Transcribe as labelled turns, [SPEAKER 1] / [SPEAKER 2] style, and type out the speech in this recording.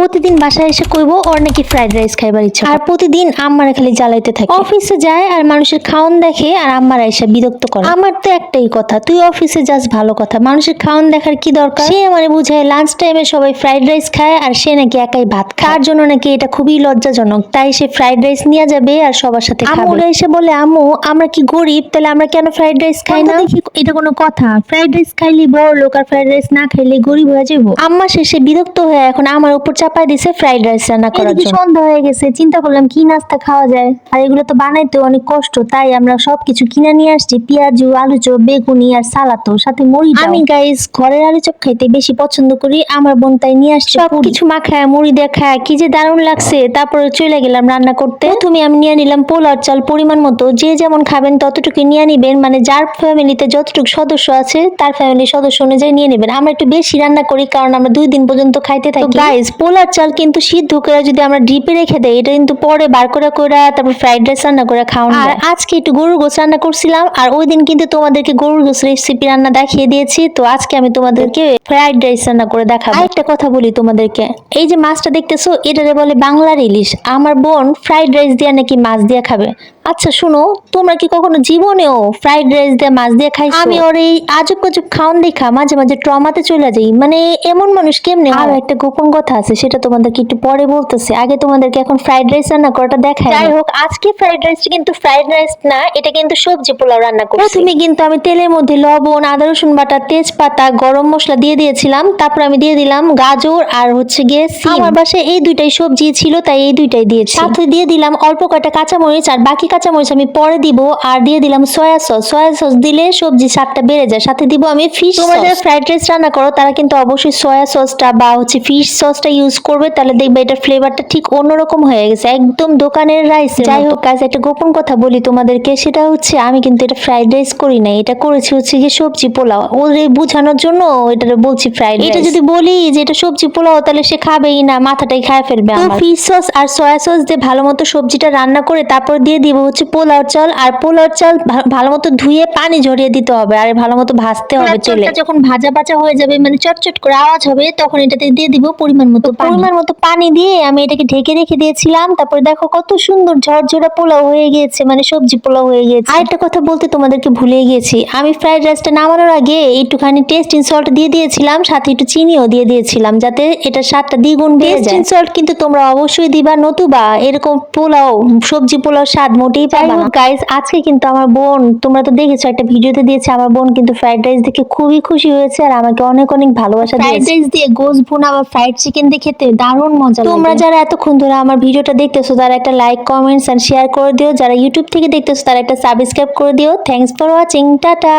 [SPEAKER 1] প্রতিদিন বাসায় এসে কইবো ওর নাকি ফ্রাইড রাইস খাইবার ইচ্ছা আর প্রতিদিন আম্মারা খালি জ্বালাইতে থাকে। অফিসে যায় আর মানুষের খাওন দেখে আর আম্মারা এসে বিরক্ত করে। আমার তো একটাই কথা তুই অফিসে যাস ভালো কথা। মানুষের খাওন দেখার কি দরকার? সে মানে বুঝায় লাঞ্চ টাইমে সবাই ফ্রাইড রাইস খায় আর সে নাকি একাই ভাত খায়। তার জন্য নাকি এটা খুবই লজ্জাজনক। তাই সে ফ্রাইড রাইস নিয়ে যাবে আর সবার সাথে খাবে। এসে বলে আম্মু আমরা কি গরিব? তাহলে আমরা কেন ফ্রাইড রাইস খাই না? দেখি এটা কোনো কথা। ফ্রাইড রাইস খাইলে বড় লোক আর ফ্রাইড রাইস না খাইলে গরিব হয়ে যাব আম্মা শেষে বিরক্ত হয়ে এখন আমার উপর চাপাই দিছে ফ্রাইড রাইস রান্না করার জন্য। সন্ধ্যা হয়ে গেছে চিন্তা করলাম কি নাস্তা খাওয়া যায়। আর এগুলো তো বানাইতে অনেক কষ্ট তাই আমরা সবকিছু কিনে নিয়ে আসছি পেঁয়াজু আলু চপ বেগুনি আর সালাতো সাথে মুড়ি আমি গাইস ঘরের আলু চপ খাইতে বেশি পছন্দ করি আমার বোন তাই নিয়ে আসছে সব কিছু মাখায় মুড়ি দিয়ে খায় কি যে দারুণ লাগছে। তারপরে চলে গেলাম রান্না করতে। প্রথমে আমি নিয়ে নিলাম পোলার চাল পরিমাণ মতো যে যেমন খাবেন ততটুকু নিয়ে নিবেন মানে যার ফ্যামিলিতে যতটুকু সদস্য আছে তার ফ্যামিলির সদস্য অনুযায়ী নিয়ে নেবেন। আমরা একটু বেশি রান্না করি কারণ আমরা দুই দিন পর্যন্ত খাইতে থাকি। গাইস পোলার চাল কিন্তু সিদ্ধ করে যদি আমরা ডিপে রেখে দেই এটা কিন্তু পরে বার করে করে তারপর ফ্রাইড রাইস রান্না করে খাওয়ানো আর আজকে একটু গরুর গোস রান্না করছিলাম আর ওই দিন কিন্তু তোমাদেরকে গরুর গোস রেসিপি রান্না দেখিয়ে দিয়েছি। তো আজকে আমি তোমাদেরকে ফ্রাইড রাইস রান্না করে দেখাবো। আরেকটা কথা বলি তোমাদেরকে এই যে মাছটা দেখতেছো এটারে বলে বাংলার ইলিশ। আমার বোন ফ্রাইড রাইস দিয়ে নাকি মাছ দিয়ে খাবে। আচ্ছা শুনো তোমরা কি কখনো জীবনেও ফ্রাইড রাইস দিয়ে মাছ দিয়ে খাই আমি ওর এই আজব গজব খাওন দেখা মাঝে মাঝে ট্রমাতে চলে যাই। মানে এমন মানুষ কেমনে আর একটা গোপন কথা আছে সেটা তোমাদেরকে একটু পরে বলতেছে। আগে তোমাদেরকে এখন ফ্রাইড রাইস রান্না করাটা দেখাই। যাই হোক আজকে ফ্রাইড রাইসটা কিন্তু ফ্রাইড রাইস না এটা কিন্তু সবজি পোলাও রান্না করছি। প্রথমে কিন্তু আমি তেলের মধ্যে লবণ আদা রসুন বাটা তেজপাতা গরম মশলা দিয়ে দিয়েছিলাম। তারপর আমি দিয়ে দিলাম গাজর আর হচ্ছে গিয়ে সিম। আমার বাসায় এই দুইটাই সবজি ছিল তাই এই দুইটাই দিয়েছি। সাথে দিয়ে দিলাম অল্প কয়টা কাঁচামরিচ আর বাকি কাঁচামরিচ আমি পরে দিব আর দিয়ে দিলাম সয়া সস সয়া সস দিলে সবজি স্বাদটা বেড়ে যায়। সাথে দিব আমি ফিশ তোমরা যারা ফ্রাইড রাইস রান্না করো তারা কিন্তু অবশ্যই সয়া সসটা বা হচ্ছে ফিশ সসটা ইউজ করবে তাহলে দেখবে এটা ফ্লেভারটা ঠিক অন্যরকম হয়ে গেছে। একদম দোকানের রাইস যাই হোক কাজ একটা গোপন কথা বলি তোমাদেরকে। সেটা হচ্ছে আমি কিন্তু এটা ফ্রাইড রাইস করি না এটা করেছি হচ্ছে গিয়ে সবজি পোলাও। ওদের বোঝানোর জন্য এটা বলছি ফ্রাইড এটা যদি বলি যে এটা সবজি পোলাও তাহলে সে খাবেই না মাথাটাই খায় ফেলবে আমার। ফিশ সস আর সয়া সস দিয়ে ভালো মতো সবজিটা রান্না করে তারপর দিয়ে দিব হচ্ছে পোলাও চাল। আর পোলাও চাল ভালো মতো ধুয়ে পানি ঝরিয়ে দিতে হবে আর ভালো মতো ভাজতে হবে চলে যখন ভাজা ভাজা হয়ে যাবে মানে চটচট করে আওয়াজ হবে তখন এটাতে দিয়ে দিব পরিমাণ মতো পরিমাণ মতো পানি দিয়ে আমি এটাকে ঢেকে রেখে দিয়েছিলাম। তারপরে দেখো কত সুন্দর ঝরঝরা পোলাও হয়ে গিয়েছে মানে সবজি পোলাও হয়ে গিয়েছে। আর একটা কথা বলতে তোমাদেরকে ভুলে গিয়েছি। আমি ফ্রাইড রাইসটা নামানোর আগে একটুখানি টেস্ট সল্ট দিয়ে দিয়েছিলাম সাথে একটু চিনিও দিয়ে দিয়েছিলাম যাতে এটা স্বাদটা দ্বিগুণ বেড়ে যায়। সল্ট কিন্তু তোমরা অবশ্যই দিবা নতুবা এরকম পোলাও সবজি পোলাও স্বাদ মোটেই না। গাইস আজকে কিন্তু আমার বোন তোমরা তো দেখেছ একটা ভিডিওতে দিয়েছে আমার বোন কিন্তু ফ্রাইড রাইস দেখে খুবই খুশি হয়েছে আর আমাকে অনেক অনেক ভালোবাসা দিয়েছে। ফ্রাইড রাইস দিয়ে গোস ভুনা বা ফ্রাইড চিকেন দিয়ে খেতে দারুণ মজা তোমরা যারা এতক্ষণ ধরে আমার ভিডিওটা দেখতেছো তারা একটা লাইক কমেন্টস এন্ড শেয়ার করে দিও। যারা ইউটিউব থেকে দেখতেছো তারা একটা সাবস্ক্রাইব করে দিও। Thanks for watching tata!